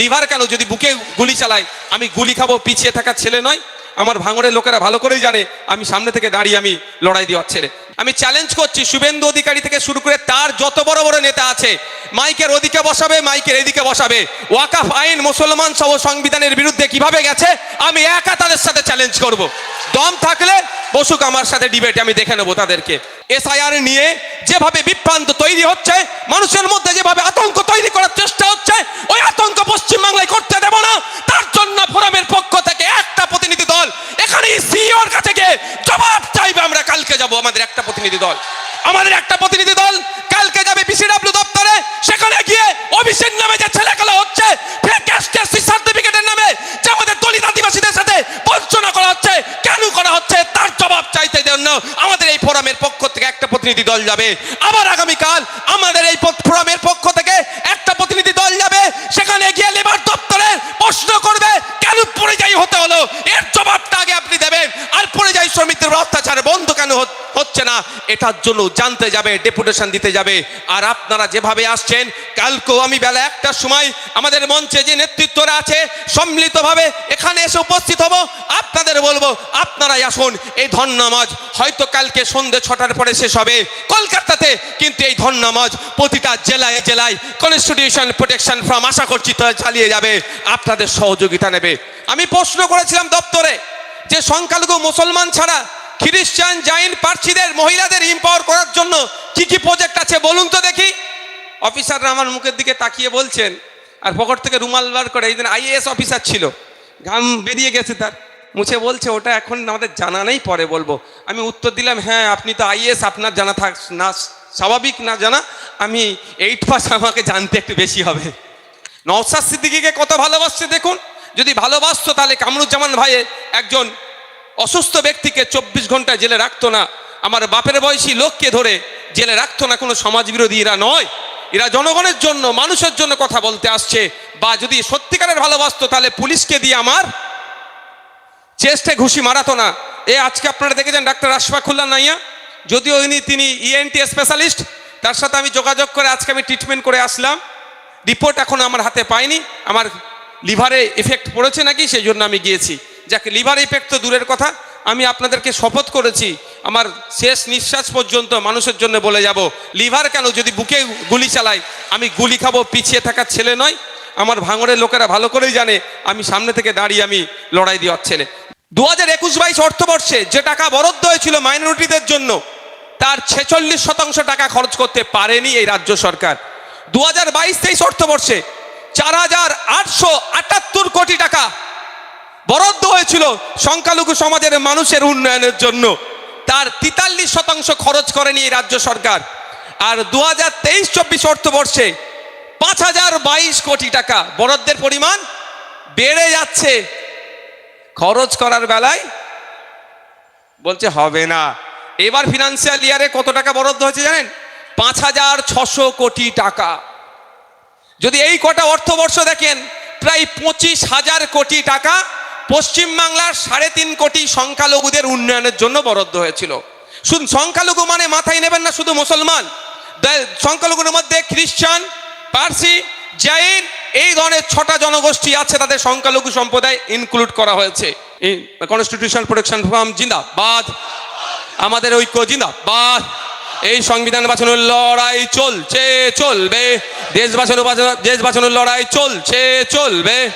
Liver কেন? যদি বুকে গুলি চালায়, আমি গুলি খাব, পিছিয়ে থাকা ছেলে নয়। আমার ভাঙড়ের লোকেরা ভালো করেই জানে, আমি সামনে থেকে দাঁড়িয়ে আমি লড়াই দেওয়ার ছেলে আমি চ্যালেঞ্জ করছি, শুভেন্দু অধিকারী থেকে শুরু করে তার যত বড় বড় নেতা আছে, মাইকের ওদিকে বসাবে, মাইকের এদিকে বসাবে। ওয়াকাফ আইন মুসলমান সহ সংবিধানের বিরুদ্ধে কীভাবে গেছে, আমি একা তাদের সাথে চ্যালেঞ্জ করব। দম থাকলে বসুক আমার সাথে ডিবেটে আমি দেখে নেব তাদেরকে। এসআইআর নিয়ে যেভাবে বিভ্রান্ত তৈরি হচ্ছে, মানুষের মধ্যে যেভাবে আতঙ্ক তৈরি করার চেষ্টা হচ্ছে, ওই আতঙ্ক পশ্চিমবাংলায় করতে দেব না। তার জন্য ফোরামের পক্ষ থেকে একটা প্রতিনিধি দল, এখানে সিইওর কাছে গিয়ে জবাব চাইবে, আমরা কালকে যাব আমাদের একটা প্রতিনিধি দল। আমাদের একটা প্রতিনিধি দল কালকে যাবে বিসিডব্লিউ দপ্তরে, সেখানে গিয়ে অভিষেক নামে যে ছেলেগুলো হচ্ছে ফেক এসটিএসসি তার জবাব চাইতে জন্য আমাদের এই ফোরামের পক্ষ থেকে একটা প্রতিনিধি দল যাবে। আবার আগামীকাল আমাদের এই ফোরামের পক্ষ থেকে একটা প্রতিনিধি দল যাবে সেখানে গিয়ে লেবার দপ্তরে প্রশ্ন করবে কেন পরিযায়ী হতে হলো এর জবাবটা আগে আপনি দেবেন আর পরিযায়ী শ্রমিকদের অত্যাচার বন্ধ কেন হত- হচ্ছে না এটার জন্য জানতে যাবে ডেপুটেশন দিতে যাবে। আর আপনারা যেভাবে আসছেন, কালকেও আমি বেলা একটার সময় আমাদের মঞ্চে যে নেতৃত্বরা আছে, সম্মিলিতভাবে এখানে এসে উপস্থিত হব। আপনাদের বলব, আপনারাই আসুন। এই ধন্যনামাজ হয়তো কালকে সন্ধ্যে ছটার পরে শেষ হবে কলকাতাতে, কিন্তু এই ধন্যনামাজ প্রতিটা জেলায় জেলায় কনস্টিটিউশন প্রোটেকশন ফ্রম আশা করছি চালিয়ে যাবে। আপনাদের সহযোগিতা নেবে। আমি প্রশ্ন করেছিলাম দপ্তরে যে সংখ্যালঘু মুসলমান ছাড়া খ্রিস্টান, জাইন, পার্সিদের মহিলাদের ইম্পাওয়ার করার জন্য কি কি প্রজেক্ট আছে বলুন তো দেখি। অফিসাররা আমার মুখের দিকে তাকিয়ে বলছেন, আর পকেট থেকে রুমাল বার করে, এই দিন আইএএস অফিসার ছিল, ঘাম বেরিয়ে গেছে তার। মুছে বলছে, ওটা এখন আমাদের জানা নেই, পরে বলব। আমি উত্তর দিলাম হ্যাঁ আপনি তো আইএস আপনার জানা থাক, না, স্বাভাবিক না জানা। আমি এইট পাস আমাকে জানতে একটু বেশি হবে। নওসাদ সিদ্দিকিকে কত ভালোবাসছে দেখুন। যদি ভালোবাসতো তাহলে কামরুজ্জামান ভাইয়ে একজন অসুস্থ ব্যক্তিকে চব্বিশ ঘণ্টা জেলে রাখতো না। আমার বাপের বয়সী লোককে ধরে জেলে রাখতো না কোনো সমাজবিরোধী, এরা নয়। এরা জনগণের জন্য, মানুষের জন্য কথা বলতে আসছে। বা যদি সত্যিকারের ভালোবাসতো, তাহলে পুলিশকে দিয়ে আমার চেস্টে ঘুষি মারাতো না। এ, আজকে আপনারা দেখেছেন ডাক্তার আশফাকুল্লাহ নাইয়া? যদিও ইনি, তিনি E ইএনটি স্পেশালিস্ট তার সাথে আমি যোগাযোগ করে আজকে আমি ট্রিটমেন্ট করে আসলাম। রিপোর্ট এখন আমার হাতে পাইনি। আমার লিভারে এফেক্ট পড়েছে নাকি, সেই জন্য আমি গিয়েছি। যাকে লিভার ইফেক্ট তো দূরের কথা, আমি আপনাদেরকে শপথ করেছি, আমার শেষ নিঃশ্বাস পর্যন্ত মানুষের জন্য বলে যাব, লিভার কেন যদি বুকে গুলি চালাই আমি গুলি খাব, পিছিয়ে থাকা ছেলে নয়, আমার ভাঙড়ের লোকেরা ভালো করেই জানে, আমি সামনে থেকে দাঁড়িয়ে আমি লড়াই দেওয়ার ছেলে। দু হাজার একুশ বাইশ অর্থবর্ষে যে টাকা বরাদ্দ হয়েছিল মাইনরিটিদের জন্য, তার ছেচল্লিশ শতাংশ টাকা খরচ করতে পারেনি এই রাজ্য সরকার। দু হাজার বাইশ তেইশ অর্থবর্ষে চার হাজার আটশো আটাত্তর কোটি টাকা বরাদ্দ হয়েছিল সংখ্যালঘু সমাজের মানুষের উন্নয়নের জন্য। তার তেতাল্লিশ শতাংশ খরচ করেনি এই রাজ্য সরকার। আর দু হাজার তেইশ চব্বিশ অর্থবর্ষে পাঁচ হাজার বাইশ কোটি টাকা বরাদ্দের পরিমাণ বেড়ে যাচ্ছে। খরচ করার বেলায় বলছে, হবে না। এবার ফিনান্সিয়াল ইয়ারে কত টাকা বরাদ্দ হয়েছে জানেন? পাঁচ হাজার ছশো কোটি টাকা। যদি এই কটা অর্থবর্ষ দেখেন, প্রায় পঁচিশ হাজার কোটি টাকা পশ্চিমবাংলার সাড়ে তিন কোটি সংখ্যালঘুদের উন্নয়নের জন্য বরাদ্দ হয়েছিল। শুধু সংখ্যালঘু মানে মাথায় নেবেন না, শুধু মুসলমান। সংখ্যালঘুর মধ্যে খ্রিস্টান পার্সি জাইন এই ধরনের ছটা জনগোষ্ঠী আছে তাদের সংখ্যালঘু সম্প্রদায় ইনক্লুড করা হয়েছে। কনস্টিটিউশন প্রোটেকশন ফ্রম জিন্দাবাদ। আমাদের ঐক্য জিন্দাবাদ। এই সংবিধান বাঁচানোর লড়াই চলছে, চলবে। দেশ বাঁচানো- দেশ বাঁচানোর লড়াই চলছে, চলবে।